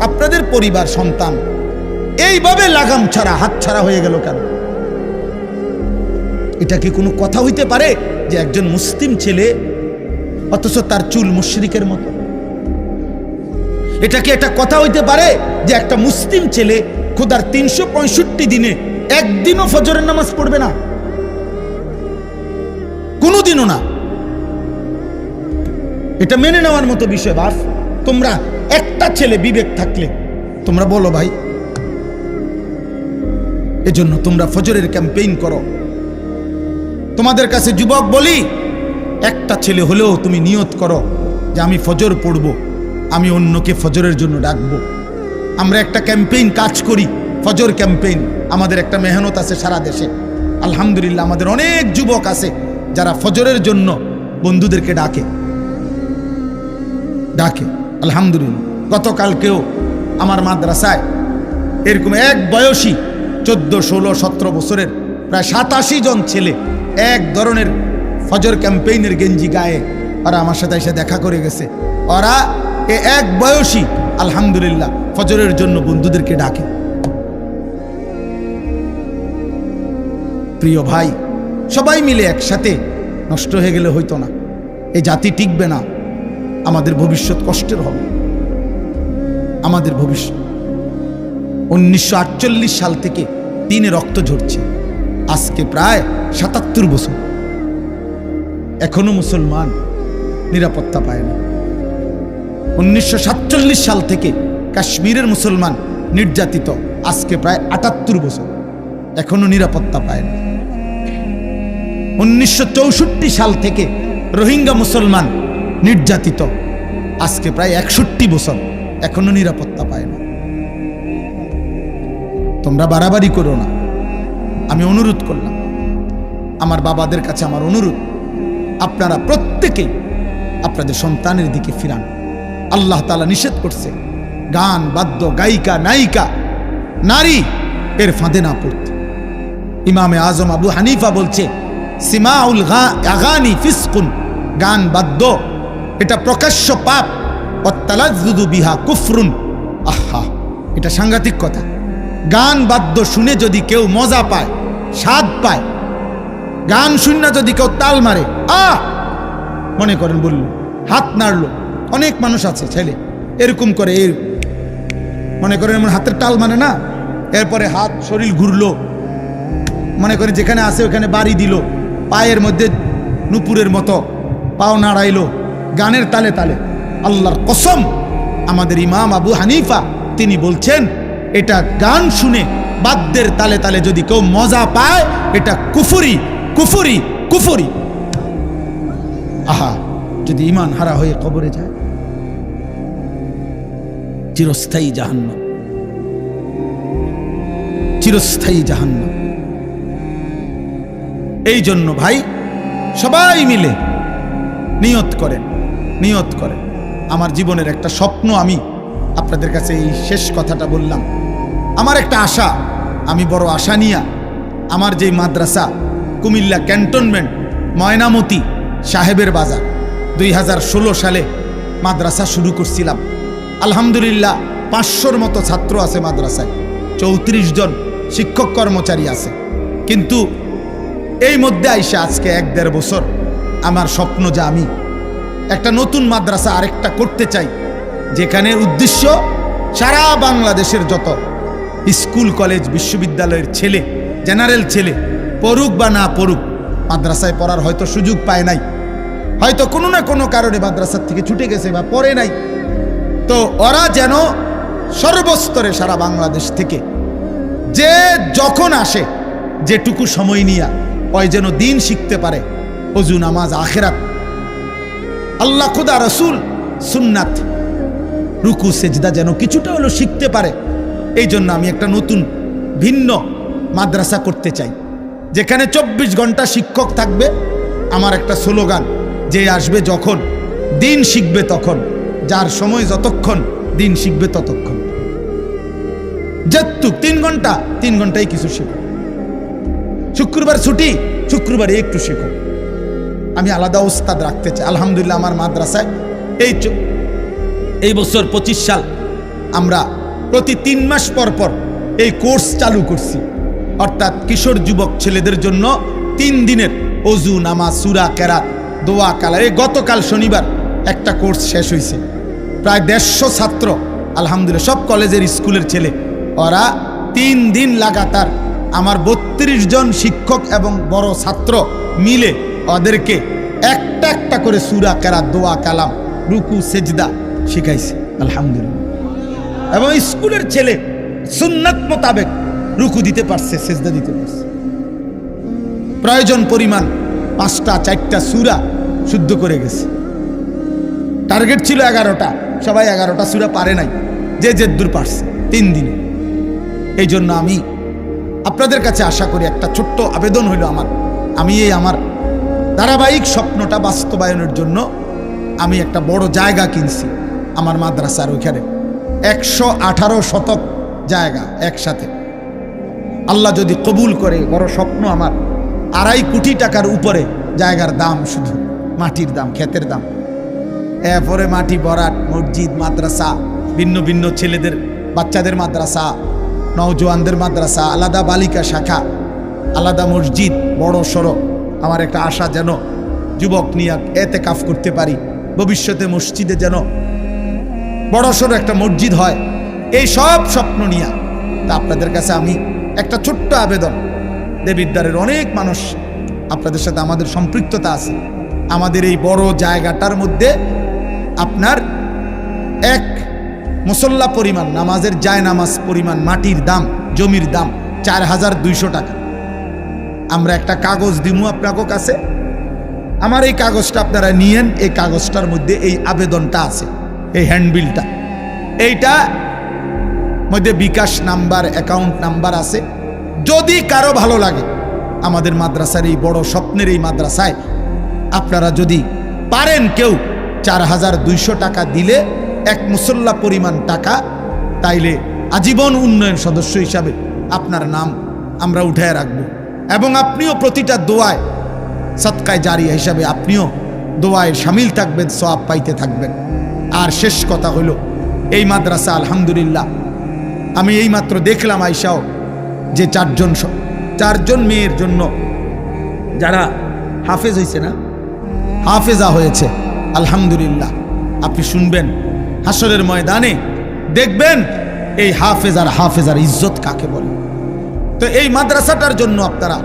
আপনাদের পরিবার, সন্তান। এইভাবে লাগাম ছাড়া, হাত ছাড়া হয়ে গেল কেন? এটা কি কোনো কথা হইতে পারে যে একজন মুসলিম ছেলে, অথচ তার চুল মুশরিকের মতো? এটা কি একটা কথা হইতে পারে যে একটা মুসলিম ছেলে খোদার তিনশো পঁয়ষট্টি দিনে একদিনও ফজরের নামাজ পড়বে না? কোনোদিনও না। এটা মেনে নেওয়ার মতো বিষয় বাস তোমরা একটা ছেলে বিবেক থাকলে। তোমরা বলো ভাই, এজন্য তোমরা ফজরের ক্যাম্পেইন করো। তোমাদের কাছে যুবক বলি, একটা ছেলে হলেও তুমি নিয়ত করো যে আমি ফজর পড়ব, আমি অন্যকে ফজরের জন্য ডাকবো। আমরা একটা ক্যাম্পেইন কাজ করি, ফজর ক্যাম্পেইন। আমাদের একটা মেহনত আছে সারা দেশে। আলহামদুলিল্লাহ, আমাদের অনেক যুবক আছে যারা ফজরের জন্য বন্ধুদেরকে ডাকে। ডাকে। আলহামদুলিল্লাহ। গতকালকেও আমার মাদ্রাসায় এরকম এক বয়সী চোদ্দ, ষোলো, সতেরো বছরের প্রায় সাতাশি জন ছেলে এক ধরনের ফজর ক্যাম্পেইনের গেঞ্জি গায়ে ওরা আমার সাথে এসে দেখা করে গেছে। ওরা এ এক বয়সী, আলহামদুলিল্লাহ, ফজরের জন্য বন্ধুদেরকে ডাকে। প্রিয় ভাই, সবাই মিলে একসাথে নষ্ট হয়ে গেলে হইতো না। এই জাতি টিকবে না। আমাদের ভবিষ্যৎ কষ্টের হবে। আমাদের ভবিষ্যৎ। উনিশশো আটচল্লিশ সাল থেকে দিনে রক্ত ঝরছে। আজকে প্রায় সাতাত্তর বছর। এখনও মুসলমান নিরাপত্তা পায় না। উনিশশো সাল থেকে কাশ্মীরের মুসলমান নির্যাতিত আজকে প্রায় আটাত্তর বছর। এখনও নিরাপত্তা পায় না। উনিশশো চৌষট্টি সাল থেকে রোহিঙ্গা মুসলমান নির্যাতিত। আজকে প্রায় একষট্টি বছর এখনও নিরাপত্তা পায় না। তোমরা বাড়াবাড়ি করো না। আমি অনুরোধ করলাম। আমার বাবাদের কাছে আমার অনুরোধ, আপনারা প্রত্যেকেই আপনাদের সন্তানের দিকে ফিরান। আল্লাহ তালা নিষেধ করছে, গান, বাদ্য, গায়িকা, নায়িকা, নারী এর ফাঁদে না পড়তে। ইমামে আজম আবু হানিফা বলছে, সিমাউল আগানি ফিসকুন। গান, বাদ্য এটা প্রকাশ্য পাপ। অত্তালাজুদু বিহা কুফরুন। আহা, এটা সাংঘাতিক কথা। গান বাদ্য শুনে যদি কেউ মজা পায়, স্বাদ পায়, গান শূন্য যদি কেউ তাল মারে আহ মনে করেন বলল, হাত নাড়লো, অনেক মানুষ আছে, ছেলে, এরকম করে এর, মনে করেন এমন হাতের টাল মানে না? এরপরে হাত, শরীর ঘুরলো, মনে করেন যেখানে আছে ওখানে বাড়ি দিল, পায়ের মধ্যে নুপুরের মতো, পাও নাড়াইলো গানের তালে তালে। আল্লাহর কসম, আমাদের ইমাম আবু হানিফা, তিনি বলছেন, এটা গান শুনে বাদ্যের তালে তালে যদি কেউ মজা পায়, এটা কুফুরি কুফুরি কুফুরি। আহা, যদি ইমান হারা হয়ে কবরে যায়? চিরস্থায়ী জাহান্ন চিরস্থায়ী জাহান্ন এই জন্য ভাই, সবাই মিলে নিয়ত করেন। নিয়ত করে। আমার জীবনের একটা স্বপ্ন আমি আপনাদের কাছে এই শেষ কথাটা বললাম। আমার একটা আশা, আমি বড় আশা নিয়া আমার যেই মাদ্রাসা, কুমিল্লা ক্যান্টনমেন্ট, ময়নামতি সাহেবের বাজার, দুই হাজার ষোলো সালে মাদ্রাসা শুরু করছিলাম। আলহামদুলিল্লাহ পাঁচশোর মতো ছাত্র আছে মাদ্রাসায়, চৌত্রিশ জন শিক্ষক কর্মচারী আছে। কিন্তু এই মধ্যে আইসা আজকে এক দেড় বছর আমার স্বপ্ন যা আমি একটা নতুন মাদ্রাসা আরেকটা করতে চাই, যেখানে উদ্দেশ্য সারা বাংলাদেশের যত স্কুল, কলেজ, বিশ্ববিদ্যালয়ের ছেলে, জেনারেল ছেলে, পড়ুক বা না পড়ুক, মাদ্রাসায় পড়ার হয়তো সুযোগ পায় নাই। হয়তো কোনো না কোনো কারণে মাদ্রাসার থেকে ছুটে গেছে বা পড়ে নাই। তো ওরা যেন সর্বস্তরে সারা বাংলাদেশ থেকে যে যখন আসে, যেটুকু সময় নিয়া, ওই যেন দিন শিখতে পারে। অজু, নামাজ, আখেরাত আল্লাহ খুদা রসুল সুন্নাত। রুকু, সেজদা যেন কিছুটা হলো শিখতে পারে। এই জন্য আমি একটা নতুন, ভিন্ন মাদ্রাসা করতে চাই। যেখানে চব্বিশ ঘণ্টা শিক্ষক থাকবে। আমার একটা স্লোগান, যে আসবে যখন, দিন শিখবে তখন। যার সময় যতক্ষণ, দিন শিখবে ততক্ষণ। যেতুক তিন ঘণ্টা, তিন ঘন্টাই কিছু শেখো। শুক্রবার ছুটি, শুক্রবারে একটু শেখো। আমি আলাদা উস্তাদ রাখতে চাই। আলহামদুলিল্লাহ আমার মাদ্রাসায় এই এই বছর পঁচিশ সাল আমরা প্রতি তিন মাস পর পর এই কোর্স চালু করছি। অর্থাৎ কিশোর যুবক ছেলেদের জন্য তিন দিনের অজু, নামাজ, সুরা, কেরাত, দোয়া কালা এই গতকাল শনিবার একটা কোর্স শেষ হয়েছে প্রায় দেড়শো ছাত্র, আলহামদুলিল্লাহ, সব কলেজের স্কুলের ছেলে। ওরা তিন দিন লাগাতার আমার বত্রিশ জন শিক্ষক এবং বড় ছাত্র মিলে ওদেরকে একটা একটা করে সুরা, কেরাত, দোয়া, কালাম, রুকু, সেজদা শিখাইছে। আলহামদুলিল্লাহ। এবং স্কুলের ছেলে সুন্নাত মোতাবেক রুকু দিতে পারছে, সেজদা দিতে পারছে। প্রয়োজন পরিমাণ পাঁচটা, চারটা সুরা শুদ্ধ করে গেছে। টার্গেট ছিল এগারোটা, সবাই এগারোটা সুরা পারে নাই। যে যে দূর পারছে, তিন দিনে। এই জন্য আমি আপনাদের কাছে আশা করি একটা ছোট্ট আবেদন হইল আমার। আমি এই আমার ধারাবাহিক স্বপ্নটা বাস্তবায়নের জন্য আমি একটা বড় জায়গা কিনছি আমার মাদ্রাসার ওইখানে। একশো আঠারো শতক জায়গা একসাথে। আল্লাহ যদি কবুল করে, বড় স্বপ্ন আমার। আড়াই কোটি টাকার উপরে জায়গার দাম শুধু, মাটির দাম, ক্ষেতের দাম। এরপরে মাটি বরাট মসজিদ, মাদ্রাসা, ভিন্ন ভিন্ন ছেলেদের, বাচ্চাদের মাদ্রাসা, নওজোয়ানদের মাদ্রাসা, আলাদা বালিকা শাখা, আলাদা মসজিদ, বড় সড়ো আমার একটা আশা যেন যুবক নিয়ে এতে কাফ করতে পারি। ভবিষ্যতে মসজিদে যেন বড়সড় একটা মসজিদ হয়। এই সব স্বপ্ন নিয়ে। তা আপনাদের কাছে আমি একটা ছোট্ট আবেদন। দেবিদ্বারের অনেক মানুষ আপনাদের সাথে আমাদের সম্পৃক্ততা আছে। আমাদের এই বড় জায়গাটার মধ্যে আপনার এক মুসল্লা পরিমাণ, নামাজের জায় নামাজ পরিমাণ, মাটির দাম, জমির দাম চার হাজার দুইশো টাকা। আমরা একটা কাগজ দিমু আপনাকে কাছে। আমার এই কাগজটা আপনারা নিয়েন, এই কাগজটার মধ্যে এই আবেদনটা আছে, এই হ্যান্ডবিলটা। এইটা মধ্যে বিকাশ নাম্বার, অ্যাকাউন্ট নাম্বার আছে। যদি কারও ভালো লাগে, আমাদের মাদ্রাসার এই বড় স্বপ্নের এই মাদ্রাসায় আপনারা যদি পারেন কেউ চার হাজার দুইশো টাকা দিলে এক মুসল্লা পরিমাণ টাকা, তাইলে আজীবন উন্নয়ন সদস্য হিসাবে আপনার নাম আমরা উঠায় রাখব। এবং আপনিও প্রতিটা দোয়ায় সৎকায় জারিয়া হিসাবে আপনিও দোয়ায় সামিল থাকবেন সব পাইতে থাকবেন। আর শেষ কথা হলো এই মাদ্রাসা আলহামদুলিল্লাহ, আমি এই মাত্র দেখলাম আইসাও যে চারজন চারজন মেয়ের জন্য যারা হাফেজ হয়েছে না? হাফেজা হয়েছে, আলহামদুলিল্লাহ। আপনি শুনবেন হাসরের ময়দানে দেখবেন এই হাফেজ আর হাফেজার ইজ্জত কাকে বলে? তো এই মাদ্রাসাটার জন্য আপনারা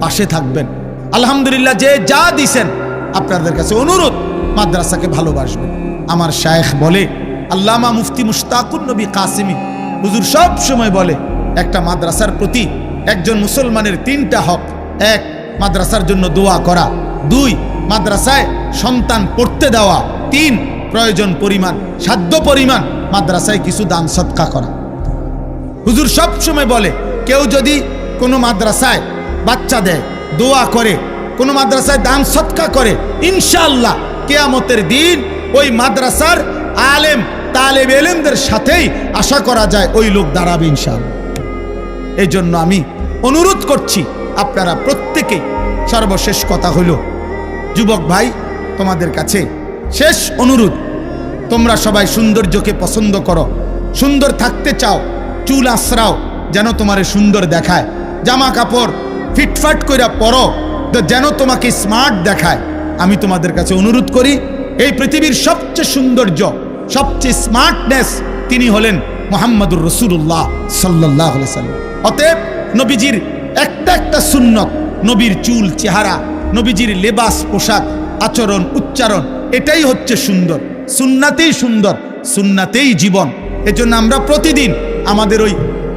পাশে থাকবেন। আলহামদুলিল্লাহ, যে যা দিছেন, আপনাদের কাছে অনুরোধ, মাদ্রাসাকে ভালোবাসবেন আমার শায়েখ বলে, আল্লামা মুফতি মুশতাকুর নবী কাসিমি, হুজুর সব সময় বলে, একটা মাদ্রাসার প্রতি একজন মুসলমানের তিনটা হক। এক, মাদ্রাসার জন্য দোয়া করা। দুই, মাদ্রাসায় সন্তান পড়তে দেওয়া। তিন, প্রয়োজন পরিমাণ, সাধ্য পরিমাণ মাদ্রাসায় কিছু দান সৎকা করা। হুজুর সব সময় বলে কেউ যদি কোনো মাদ্রাসায় বাচ্চা দেয়, দোয়া করে, কোনো মাদ্রাসায় দান সৎকা করে ইনশাল্লাহ কেয়ামতের দিন ওই মাদ্রাসার আলেম, তালেব এলেমদের সাথেই আশা করা যায় ওই লোক দাঁড়াবে ইনশাআল্লাহ। এই জন্য আমি অনুরোধ করছি আপনারা প্রত্যেকে সর্বশেষ কথা হইল যুবক ভাই, তোমাদের কাছে শেষ অনুরোধ, তোমরা সবাই সৌন্দর্যকে পছন্দ করো, সুন্দর থাকতে চাও, চুল আশ্রাও যেন তোমারে সুন্দর দেখায়। জামা কাপড় ফিটফাট কইরা পরো যেন তোমাকে স্মার্ট দেখায়। আমি তোমাদের কাছে অনুরোধ করি, এই পৃথিবীর সবচেয়ে সৌন্দর্য, সবচেয়ে স্মার্টনেস তিনি হলেন মোহাম্মদুর রসুল্লাহ সাল্লাহ অতএব নবীজির একটা একটা সুন্নত, নবীর চুল, চেহারা, নবীজির লেবাস, পোশাক, আচরণ, উচ্চারণ, এটাই হচ্ছে সুন্দর। সুন্নাতেই সুন্দর, সুন্নাতেই জীবন। এজন্য আমরা প্রতিদিন আমাদের ওই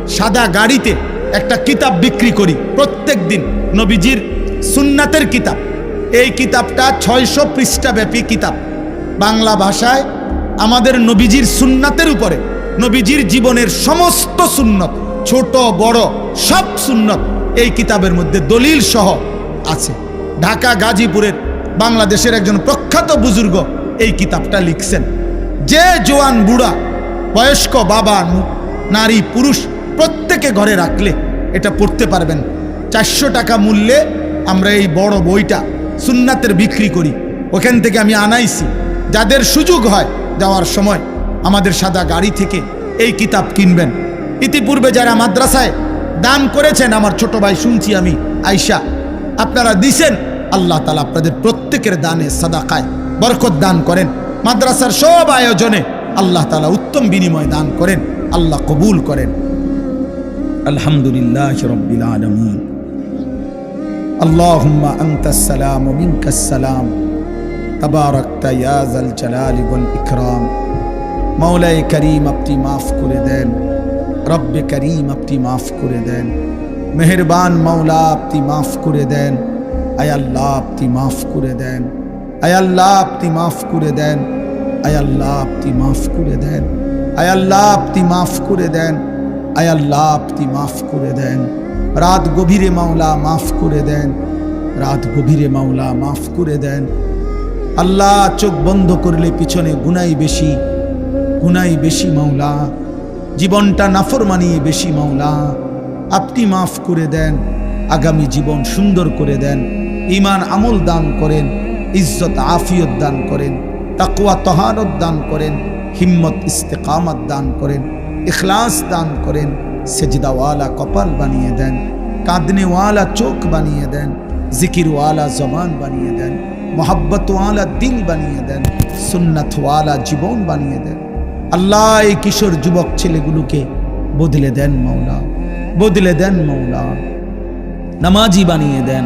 সাদা গাড়িতে একটা কিতাব বিক্রি করি প্রত্যেক দিন নবীজির সুন্নাতের কিতাব। এই কিতাবটা ছয়শো পৃষ্ঠাব্যাপী কিতাব। বাংলা ভাষায় আমাদের নবীজির সুন্নাতের উপরে। নবীজির জীবনের সমস্ত সুন্নত, ছোট, বড়, সব সুন্নত এই কিতাবের মধ্যে দলিল সহ আছে। ঢাকা, গাজীপুরের বাংলাদেশের একজন প্রখ্যাত বুজুর্গ এই কিতাবটা লিখছেন। যে জোয়ান বুড়া, বয়স্ক বাবা, নারী, পুরুষ প্রত্যেকে ঘরে রাখলে এটা পড়তে পারবেন। চারশো টাকা মূল্যে আমরা এই বড় বইটা সুন্নাতের বিক্রি করি। ওখান থেকে আমি আনাইছি। যাদের সুযোগ হয় যাওয়ার সময় আমাদের সাদা গাড়ি থেকে এই কিতাব কিনবেন। ইতিপূর্বে যারা মাদ্রাসায় দান করেছেন, আমার ছোট ভাই শুনছি আমি, আয়শা, আপনারা দিছেন, আল্লাহ তালা আপনাদের প্রত্যেকের দানে সাদাকায় বরকত দান করেন। মাদ্রাসার সব আয়োজনে আল্লাহ তালা উত্তম বিনিময় দান করেন, আল্লাহ কবুল করেন। আলহামদুলিল্লাহ রব্বিল আলমিন اللهم أنت السلام ومنك السلام تباركت يا ذا الجلال والإكرام মৌলাই করিম আপনি মাফ করে দেন রব্বে করিম আপনি মাফ করে দেন মেহেরবান মৌলা আপনি মাফ করে দেন আয় আল্লাহ আপনি মাফ করে দেন আয় আল্লাহ আপনি মাফ করে দেন আয় আল্লাহ আপনি মাফ করে দেন আয় আল্লাহ আপনি মাফ করে দেন আয় আল্লাহ আপনি মাফ করে দেন। রাত গভীরে মাওলা মাফ করে দেন। রাত গভীরে মাওলা মাফ করে দেন। আল্লাহ চোখ বন্ধ করলে পিছনে গুনাই বেশি গুনাই বেশি মাওলা। জীবনটা নাফর মানিয়ে বেশি মাওলা। আপনি মাফ করে দেন, আগামী জীবন সুন্দর করে দেন। ইমান আমল দান করেন, ইজ্জত আফিয়ত দান করেন তাকুয়া তহারত দান করেন, হিম্মত ইস্তেকামত দান করেন। ইখলাস দান করেন, সেজদাওয়ালা কপাল বানিয়ে দেন, কাঁদনেওয়ালা চোখ বানিয়ে দেন, জিকিরওয়ালা জবান বানিয়ে দেন, মোহাব্বতওয়ালা দিল বানিয়ে দেন, সুন্নাতওয়ালা জীবন বানিয়ে দেন। আল্লাহ এই কিশোর যুবক ছেলেগুলোকে বদলে দেন মৌলা বদলে দেন মৌলা নামাজি বানিয়ে দেন,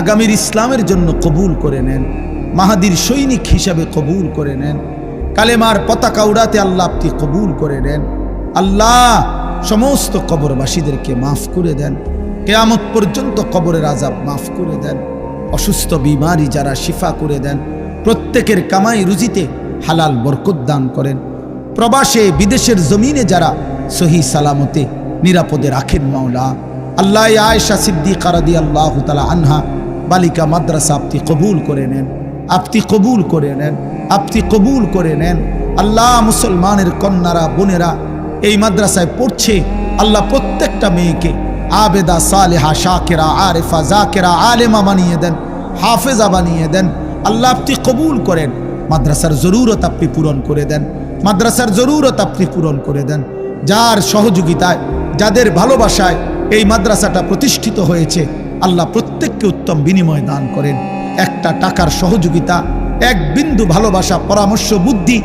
আগামীর ইসলামের জন্য কবুল করে নেন, মাহাদির সৈনিক হিসাবে কবুল করে নেন, কালেমার পতাকা উড়াতে আল্লাহ আপনি কবুল করে নেন। আল্লাহ সমস্ত কবরবাসীদেরকে মাফ করে দেন। কেয়ামত পর্যন্ত কবরের আজাব মাফ করে দেন। অসুস্থ বিমারি যারা শিফা করে দেন, প্রত্যেকের কামাই রুজিতে হালাল বরকত দান করেন। প্রবাসে বিদেশের জমিনে যারা সহি সালামতে নিরাপদে রাখেন মাওলা। আল্লাহ আয়েশা সিদ্দিকা রাদি আল্লাহ তালা আনহা বালিকা মাদ্রাসা আপনি কবুল করে নেন, আপনি কবুল করে নেন, আপনি কবুল করে নেন। আল্লাহ মুসলমানের কন্যারা, বোনেরা এই মাদ্রাসায় পড়ছে আল্লাহ প্রত্যেকটা মেয়েকে আবেদা, সালেহা, শাকেরা, আরেফা, জাকেরা, আলেমা বানিয়ে দেন, হাফেজা বানিয়ে দেন। আল্লাহ আপনি কবুল করেন। মাদ্রাসার জরুরত আপনি পূরণ করে দেন। মাদ্রাসার জরুরত আপনি পূরণ করে দেন। যার সহযোগিতায়, যাদের ভালোবাসায় এই মাদ্রাসাটা প্রতিষ্ঠিত হয়েছে, আল্লাহ প্রত্যেককে উত্তম বিনিময় দান করেন। একটা টাকার সহযোগিতা, এক বিন্দু ভালোবাসা, পরামর্শ, বুদ্ধি,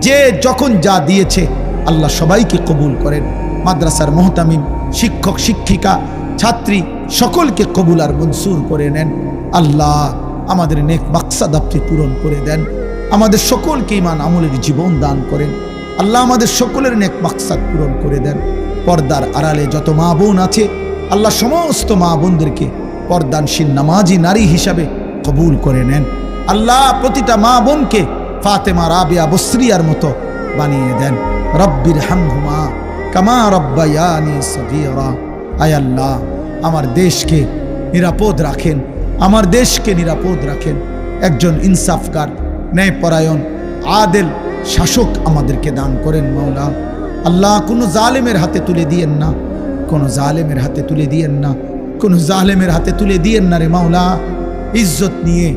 যে যখন যা দিয়েছে আল্লাহ সবাইকে কবুল করেন। মাদ্রাসার মোহতামিম, শিক্ষক, শিক্ষিকা, ছাত্রী সকলকে কবুল আর মনসুর করে নেন। আল্লাহ আমাদের নেক মাকসাদ আপনি পূরণ করে দেন। আমাদের সকলকে ইমান আমলের জীবন দান করেন। আল্লাহ আমাদের সকলের নেক মাকসাদ পূরণ করে দেন। পর্দার আড়ালে যত মা বোন আছে, আল্লাহ সমস্ত মা বোনদেরকে পর্দানশীল নামাজি নারী হিসাবে কবুল করে নেন। আল্লাহ প্রতিটা মা বোনকে ফাতেমা, রাবিয়া, বসরিয়ার মতো বানিয়ে দেন। রব্বির হামহুমা, কামা রব্বায়ানি সগীরা। আয় আল্লাহ, আমার দেশকে নিরাপদ রাখেন, আমার দেশকে নিরাপদ রাখেন। একজন ইনসাফকার ন্যায়পরায়ণ, আদেল শাসক আমাদেরকে দান করেন মাওলা। আল্লাহ কোনো জালেমের হাতে তুলে দিয়েন না, কোনো জালেমের হাতে তুলে দিয়েন না, কোনো জালেমের হাতে তুলে দিয়েন না রে মাওলা। ইজ্জত নিয়ে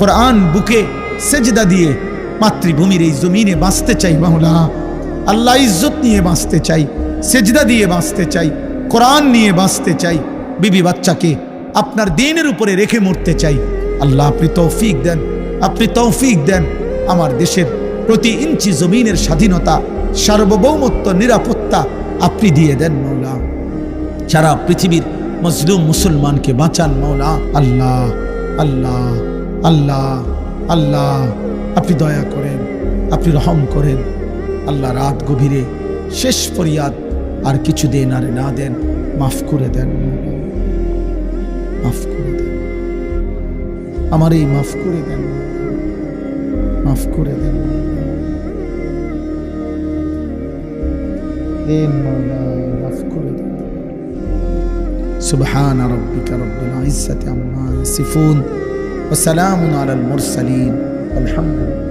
কোরআন বুকে সেজদা দিয়ে মাতৃভূমির এই জমিনে বাঁচতে চাই মাওলা। আল্লাহ ইজ্জত নিয়ে বাঁচতে চাই, সেজদা দিয়ে বাঁচতে চাই, কোরআন নিয়ে বাঁচতে চাই, বিবি বাচ্চাকে আপনার দিনের উপরে রেখে মরতে চাই। আল্লাহ আপনি তৌফিক দেন, আপনি তৌফিক দেন। আমার দেশের প্রতি ইঞ্চি জমিনের স্বাধীনতা, সার্বভৌমত্ব, নিরাপত্তা আপনি দিয়ে দেন মৌলা সারা পৃথিবীর মজলুম মুসলমানকে বাঁচান মৌলা আল্লাহ আল্লাহ আল্লাহ আল্লাহ। আপনি দয়া করেন আপনি রহম করেন আল্লাহ রাত গভীরে শেষ ফরিয়াদ আর কিছু দেন আর না দেন মাফ করে দেন মাফ করে দেন আমার এই মাফ করে দেন মাফ করে দেন দেন মাওলা মাফ করে দেন سبحان ربك رب العزة عما يصفون وسلام على المرسلين Tâm.